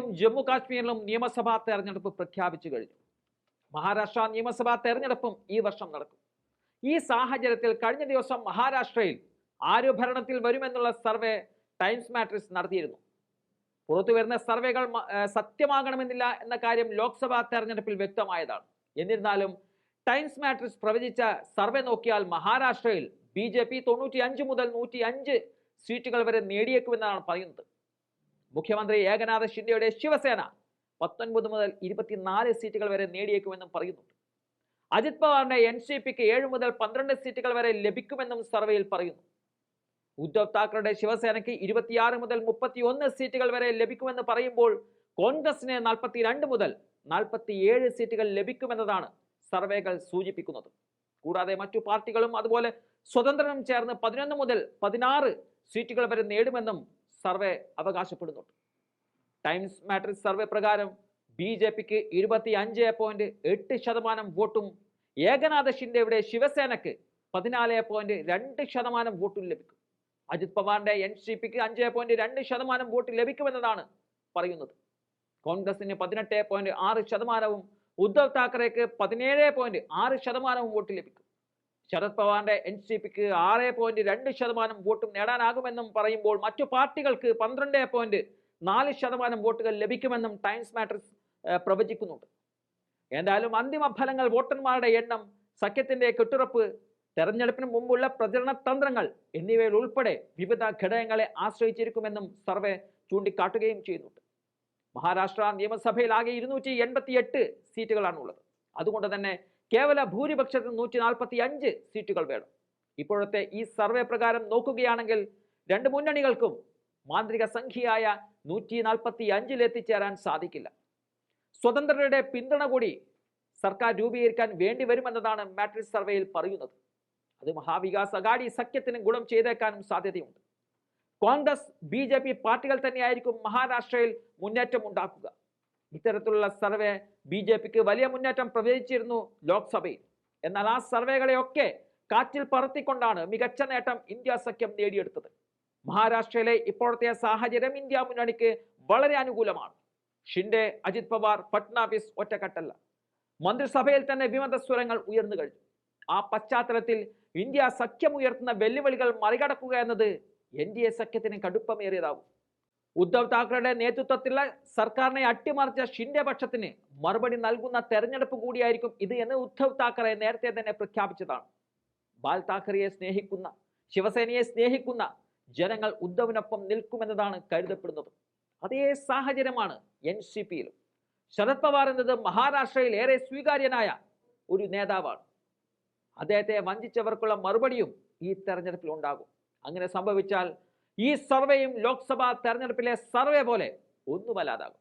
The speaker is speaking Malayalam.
അതേസമയം ജമ്മു കാശ്മീരിലും നിയമസഭാ തെരഞ്ഞെടുപ്പ് പ്രഖ്യാപിച്ചു കഴിഞ്ഞു. മഹാരാഷ്ട്ര നിയമസഭാ തെരഞ്ഞെടുപ്പും ഈ വർഷം നടക്കും. ഈ സാഹചര്യത്തിൽ കഴിഞ്ഞ ദിവസം മഹാരാഷ്ട്രയിൽ ആര് ഭരണത്തിൽ വരുമെന്നുള്ള സർവേ ടൈംസ് മാട്രിക്സ് നടത്തിയിരുന്നു. പുറത്തു വരുന്ന സർവേകൾ സത്യമാകണമെന്നില്ല എന്ന കാര്യം ലോക്സഭാ തെരഞ്ഞെടുപ്പിൽ വ്യക്തമായതാണ്. എന്നിരുന്നാലും ടൈംസ് മാട്രിക്സ് പ്രവചിച്ച സർവേ നോക്കിയാൽ മഹാരാഷ്ട്രയിൽ ബി ജെ പി തൊണ്ണൂറ്റി അഞ്ച് മുതൽ നൂറ്റി അഞ്ച് സീറ്റുകൾ വരെ നേടിയേക്കുമെന്നാണ് പറയുന്നത്. മുഖ്യമന്ത്രി ഏകനാഥ ഷിൻഡെയുടെ ശിവസേന പത്തൊൻപത് മുതൽ ഇരുപത്തിനാല് സീറ്റുകൾ വരെ നേടിയേക്കുമെന്നും പറയുന്നുണ്ട്. അജിത് പവാറിന്റെ എൻ സി പിക്ക് ഏഴ് മുതൽ പന്ത്രണ്ട് സീറ്റുകൾ വരെ ലഭിക്കുമെന്നും സർവേയിൽ പറയുന്നു. ഉദ്ധവ് താക്കറയുടെ ശിവസേനയ്ക്ക് ഇരുപത്തിയാറ് മുതൽ മുപ്പത്തിയൊന്ന് സീറ്റുകൾ വരെ ലഭിക്കുമെന്ന് പറയുമ്പോൾ കോൺഗ്രസിന് നാൽപ്പത്തിരണ്ട് മുതൽ നാൽപ്പത്തിയേഴ് സീറ്റുകൾ ലഭിക്കുമെന്നതാണ് സർവേകൾ സൂചിപ്പിക്കുന്നത്. കൂടാതെ മറ്റു പാർട്ടികളും അതുപോലെ സ്വതന്ത്രനും ചേർന്ന് പതിനൊന്ന് മുതൽ പതിനാറ് സീറ്റുകൾ വരെ നേടുമെന്നും സർവേ അവകാശപ്പെടുന്നുണ്ട്. ടൈംസ് മാട്രിക്സ് സർവേ പ്രകാരം ബി ജെ പിക്ക് ഇരുപത്തി അഞ്ച് പോയിന്റ് എട്ട് ശതമാനം വോട്ടും ഏകനാഥ ഷിൻഡെയുടെ ശിവസേനക്ക് പതിനാല് പോയിന്റ് രണ്ട് ശതമാനം വോട്ടും ലഭിക്കും. അജിത് പവാറിന്റെ എൻ സി പിക്ക് അഞ്ച് പോയിന്റ് രണ്ട് ശതമാനം വോട്ട് ലഭിക്കുമെന്നതാണ് പറയുന്നത്. കോൺഗ്രസിന് പതിനെട്ട് പോയിന്റ് ആറ് ശതമാനവും ഉദ്ധവ് താക്കറേക്ക് പതിനേഴ് പോയിന്റ് ആറ് ശതമാനവും വോട്ട് ലഭിക്കും. ശരത് പവാറിന്റെ എൻ സി പിക്ക് ആറ് പോയിന്റ് രണ്ട് ശതമാനം വോട്ടും നേടാനാകുമെന്നും പറയുമ്പോൾ മറ്റു പാർട്ടികൾക്ക് പന്ത്രണ്ട് പോയിന്റ് നാല് ശതമാനം വോട്ടുകൾ ലഭിക്കുമെന്നും ടൈംസ് മാട്രിക്സ് പ്രവചിക്കുന്നുണ്ട്. എന്തായാലും അന്തിമ ഫലങ്ങൾ വോട്ടർമാരുടെ എണ്ണം സഖ്യത്തിന്റെ കെട്ടുറപ്പ് തെരഞ്ഞെടുപ്പിന് മുമ്പുള്ള പ്രചരണ തന്ത്രങ്ങൾ എന്നിവയിൽ ഉൾപ്പെടെ വിവിധ ഘടകങ്ങളെ ആശ്രയിച്ചിരിക്കുമെന്നും സർവേ ചൂണ്ടിക്കാട്ടുകയും ചെയ്യുന്നുണ്ട്. മഹാരാഷ്ട്ര നിയമസഭയിൽ ആകെ ഇരുന്നൂറ്റി എൺപത്തി എട്ട് സീറ്റുകളാണുള്ളത്. അതുകൊണ്ട് തന്നെ കേവല ഭൂരിപക്ഷത്തിന് നൂറ്റി നാൽപ്പത്തി അഞ്ച് സീറ്റുകൾ വേണം. ഇപ്പോഴത്തെ ഈ സർവേ പ്രകാരം നോക്കുകയാണെങ്കിൽ രണ്ട് മുന്നണികൾക്കും മാന്ത്രിക സംഖ്യയായ നൂറ്റി നാൽപ്പത്തി അഞ്ചിൽ എത്തിച്ചേരാൻ സാധിക്കില്ല. സ്വതന്ത്രരുടെ പിന്തുണ കൂടി സർക്കാർ രൂപീകരിക്കാൻ വേണ്ടി വരുമെന്നതാണ് മാട്രിക്സ് സർവേയിൽ പറയുന്നത്. അത് മഹാവികാസ് അഗാഡി സഖ്യത്തിന് ഗുണം ചെയ്തേക്കാനും സാധ്യതയുണ്ട്. കോൺഗ്രസ് ബി പാർട്ടികൾ തന്നെയായിരിക്കും മഹാരാഷ്ട്രയിൽ മുന്നേറ്റം ഉണ്ടാക്കുക. ഇത്തരത്തിലുള്ള സർവേ ബി ജെ പിക്ക് വലിയ മുന്നേറ്റം പ്രവചിച്ചിരുന്നു ലോക്സഭയിൽ. എന്നാൽ ആ സർവേകളെയൊക്കെ കാറ്റിൽ പറത്തിക്കൊണ്ടാണ് മികച്ച നേട്ടം ഇന്ത്യ സഖ്യം നേടിയെടുത്തത്. മഹാരാഷ്ട്രയിലെ ഇപ്പോഴത്തെ സാഹചര്യം ഇന്ത്യ മുന്നണിക്ക് വളരെ അനുകൂലമാണ്. ഷിൻഡെ അജിത് പവാർ ഫട്നാവിസ് ഒറ്റക്കെട്ടല്ല. മന്ത്രിസഭയിൽ തന്നെ വിമത സ്വരങ്ങൾ ഉയർന്നു കഴിഞ്ഞു. ആ പശ്ചാത്തലത്തിൽ ഇന്ത്യ സഖ്യം ഉയർത്തുന്ന വെല്ലുവിളികൾ മറികടക്കുക എന്നത് എൻ ഡി എ സഖ്യത്തിന് കടുപ്പമേറിയതാകും ഉദ്ധവ് താക്കറെയുടെ നേതൃത്വത്തിലുള്ള സർക്കാരിനെ അട്ടിമറിച്ച ഷിൻഡെ പക്ഷത്തിന് മറുപടി നൽകുന്ന തെരഞ്ഞെടുപ്പ് കൂടിയായിരിക്കും ഇത് എന്ന് ഉദ്ധവ് താക്കറെ നേരത്തെ തന്നെ പ്രഖ്യാപിച്ചതാണ്. ബാൽ താക്കറെയെ സ്നേഹിക്കുന്ന ശിവസേനയെ സ്നേഹിക്കുന്ന ജനങ്ങൾ ഉദ്ധവിനൊപ്പം നിൽക്കുമെന്നതാണ് കരുതപ്പെടുന്നത്. അതേ സാഹചര്യമാണ് എൻ സി പിയിലും. ശരത് പവാർ എന്നത് മഹാരാഷ്ട്രയിൽ ഏറെ സ്വീകാര്യനായ ഒരു നേതാവാണ്. അദ്ദേഹത്തെ വഞ്ചിച്ചവർക്കുള്ള മറുപടിയും ഈ തെരഞ്ഞെടുപ്പിൽ ഉണ്ടാകും. അങ്ങനെ സംഭവിച്ചാൽ ഈ സർവേയും ലോക്സഭാ തെരഞ്ഞെടുപ്പിലെ സർവേ പോലെ ഒന്നുമല്ലാതാകും.